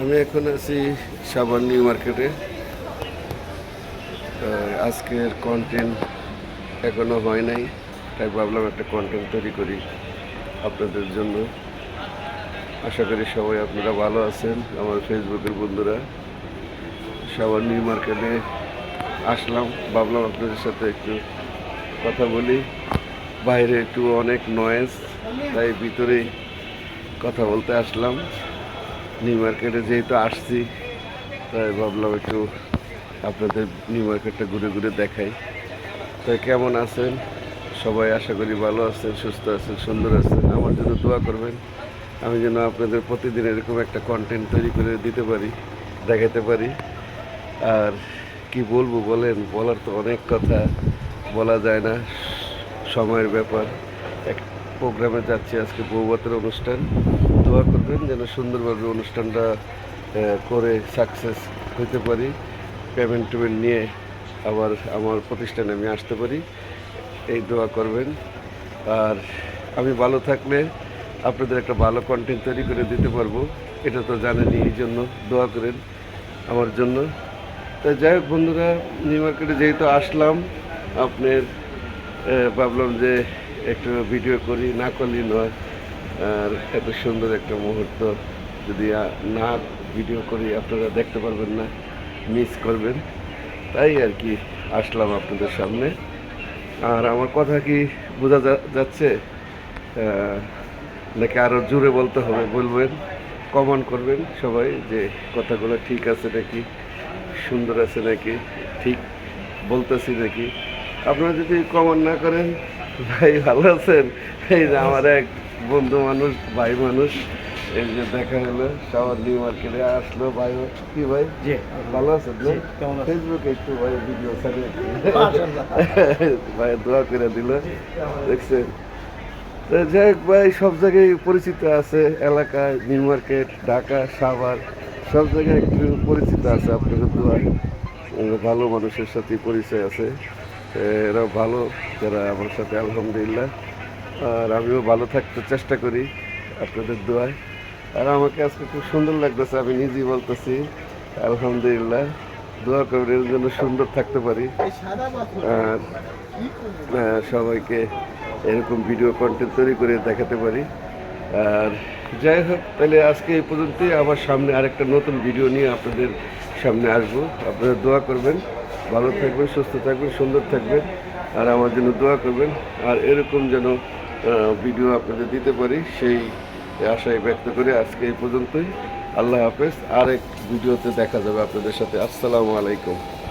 আমি এখন আছি সাবান নিউ মার্কেটে। আজকের কন্টেন্ট এখনও হয় নাই, তাই ভাবলাম একটা কন্টেন্ট তৈরি করি আপনাদের জন্য। আশা করি সবাই আপনারা ভালো আছেন, আমার ফেসবুকের বন্ধুরা। সাবান নিউ মার্কেটে আসলাম, ভাবলাম আপনাদের সাথে একটু কথা বলি। বাইরে একটু অনেক নয়েজ তাই ভিতরেই কথা বলতে আসলাম। নিউ মার্কেটে যেহেতু আসছি, তাই ভাবলাম একটু আপনাদের নিউ মার্কেটটা ঘুরে ঘুরে দেখাই। তাই কেমন আছেন? সবাই আশা করি ভালো আছেন, সুস্থ আছেন, সুন্দর আছেন। আমার জন্য দোয়া করবেন, আমি যেন আপনাদের প্রতিদিন এরকম একটা কন্টেন্ট তৈরি করে দিতে পারি দেখাতে পারি। আর কি বলব বলেন, বলার তো অনেক কথা, বলা যায় না, সময়ের ব্যাপার। এক প্রোগ্রামে যাচ্ছি আজকে বৌবাতের অনুষ্ঠান। দোয়া করবেন যেন সুন্দরভাবে অনুষ্ঠানটা করে সাকসেস হতে পারি। পেমেন্ট টেমেন্ট নিয়ে আবার আমার প্রতিষ্ঠানে আমি আসতে পারি। এই দোয়া করবেন। আর আমি ভালো থাকলে আপনাদের একটা ভালো কন্টেন্ট তৈরি করে দিতে পারব। এটা তো জানেনি এই জন্য দোয়া করেন আমার জন্য। তা যাই হোক বন্ধুরা নিউ মার্কেটে যেহেতু আসলাম, আপনার ভাবলাম যে একটু ভিডিও করি, না করলেই নয়। আর এত সুন্দর একটা মুহূর্ত যদি না ভিডিও করি আপনারা দেখতে পারবেন না মিস করবেন। তাই আর কি আসলাম আপনাদের সামনে। আর আমার কথা কি বোঝা যাচ্ছে? নাকি আরও জোরে বলতে হবে, বলবেন কমেন্ট করবেন সবাই যে কথাগুলো ঠিক আছে নাকি, সুন্দর আছে নাকি, ঠিক বলতেছি নাকি। আপনারা যদি কমেন্ট না করেন ভাই ভালো আছেন? এই যে আমার এক বন্ধু মানুষ ভাই মানুষ এই যে দেখা হলো সবার নিউ মার্কেটে আসলো ভাই। কি ভাই? ভালো আছেন? ফেসবুকে একটু ভাই ভিডিও ছাড়ে। ভাই দোয়া করে দিল। দেখছেন? তো যাই হোক ভাই সব জায়গায় পরিচিত আছে এলাকায় নিউ মার্কেট ঢাকা সাভার সব জায়গায় একটু পরিচিত আছে আপনাদের দোয়ায় আহ, ভালো মানুষের সাথে পরিচয় আছে। আহ, এরা ভালো যারা আমার সাথে আলহামদুলিল্লাহ। আর আমিও ভালো থাকতে চেষ্টা করি আপনাদের দোয়ায়। আর আমাকে আজকে খুব সুন্দর লাগতেছে আমি নিজেই বলতেছি আলহামদুলিল্লাহ। দোয়া করবেন এর জন্য সুন্দর থাকতে পারি। আর সবাইকে এরকম ভিডিও কন্টেন্ট তৈরি করে দেখাতে পারি। আর যাই হোক তাহলে আজকে এই পর্যন্তই। আবার সামনে আরেকটা নতুন ভিডিও নিয়ে আপনাদের সামনে আসব। আপনারা দোয়া করবেন। ভালো থাকবেন, সুস্থ থাকবেন, সুন্দর থাকবেন, আর আমার জন্য দোয়া করবেন। আর এরকম যেন ভিডিও আপনাদের দিতে পারি, সেই আশায় ব্যক্ত করে আজকে এই পর্যন্তই। আল্লাহ হাফেজ, আরেক ভিডিওতে দেখা যাবে আপনাদের সাথে। আসসালামু আলাইকুম।